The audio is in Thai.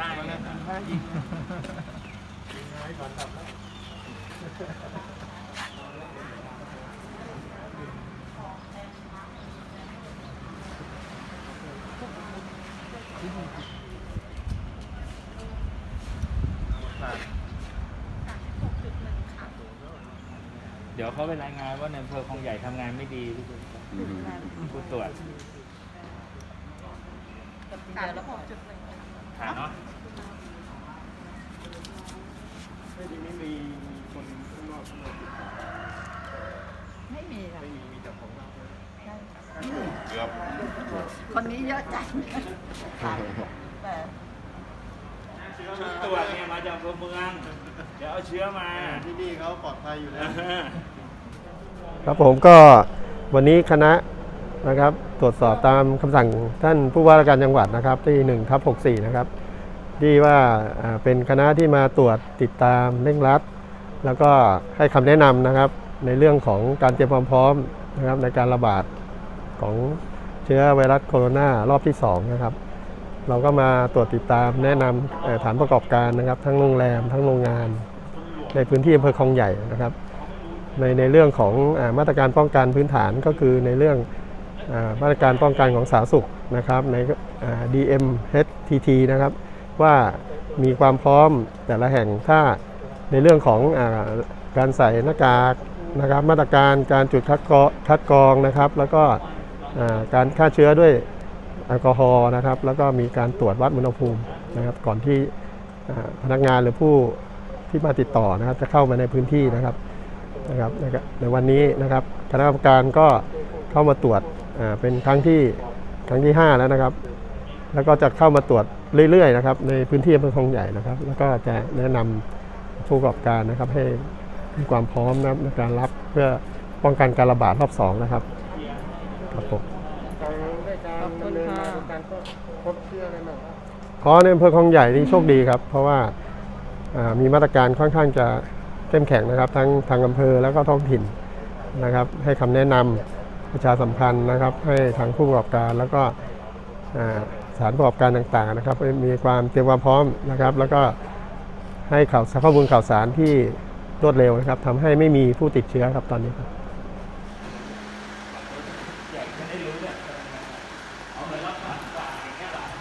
ท่ามันไงทำท่ายิงยิงให้ก่อนทำแล้วเดี๋ยวเขาไปรายงานว่าในอำเภอคลองใหญ่ทำงานไม่ดีผู้ตรวจสามแล้วหกจุดหนึ่ง ถามเนาะ ไม่ดีไม่มีมีคนข้างนอกเข้ามาติดต่อ ไม่มีค่ะ ไม่มีมีแต่ของเรา เกือบคนนี้เยอะจังค่ะแต่ชุดตรวจเนี่ยมาจากอำเภอเมือง เดี๋ยวเอาเชื้อมา ที่นี่เขาปลอดภัยอยู่แล้ว ครับผมก็วันนี้คณะนะครับตรวจสอบตามคำสั่งท่านผู้ว่าราชการจังหวัดนะครับ ที่1ทับ64 นะครับ ที่ว่าอ่าเป็นคณะที่มาตรวจติดตามเร่งรัด แล้วก็ให้คำแนะนำนะครับในเรื่องของการเตรียมความพร้อมนะครับในการระบาด ของเชื้อไวรัสโคโรนารอบที่2นะครับเราก็มาตรวจติดตามแนะนำฐานประกอบการนะครับ ทั้งโรงแรมทั้งโรงงาน ในพื้นที่อำเภอคลองใหญ่นะครับ ในในเรื่องของอมาตรการป้องกันพื้นฐานก็คือในเรื่องอมาตรการป้องกันของสาธารณสุขนะครับในอ่า DMHTT นะครับว่ามีความพร้อมแต่ละแห่งถ้าในเรื่องของอการใส่หน้ากากนะครับ มาตรการการจุดคัดกรองนะครับ แล้วก็ การฆ่าเชื้อด้วยแอลกอฮอล์นะครับ แล้วก็มีการตรวจวัดอุณหภูมินะครับ ก่อนที่พนักงานหรือผู้ที่มาติดต่อนะครับ จะเข้ามาในพื้นที่นะครับนะครับในวันนี้นะครับคณะกรรมการก็เข้ามาตรวจเป็นครั้งที่ครั้งที่ 5 แล้วนะครับ แล้วก็จะเข้ามาตรวจเรื่อยๆนะครับ ในพื้นที่อำเภอคลองใหญ่นะครับ แล้วก็จะแนะนำผู้ประกอบการนะครับ ให้มีความพร้อมนะในการรับเพื่อป้องกันการระบาดรอบ2นะครับ ครับผมทางได้การดำเนินมาในการก็พบเชื้ออะไรบ้างครับเพราะในอำเภอคลองใหญ่นี่โชคดีครับ เพราะว่าอ่ามีมาตรการค่อนข้างจะเข้มแข็งนะครับ ทั้งทางอำเภอแล้วก็ท้องถิ่นนะครับ ให้คำแนะนำประชาสัมพันธ์นะครับ ให้ทางผู้ประกอบการแล้วก็อ่าสถานประกอบการต่างๆนะครับให้มีความเตรียมความพร้อมนะครับ แล้วก็ให้ข่าวข้อมูลข่าวสารที่รวดเร็วนะครับทำให้ไม่มีผู้ติดเชื้อครับตอนนี้ครับ จะได้รู้เนี่ยเอาเหมืรับผ่านฝากอย่างเงี้ยหรอ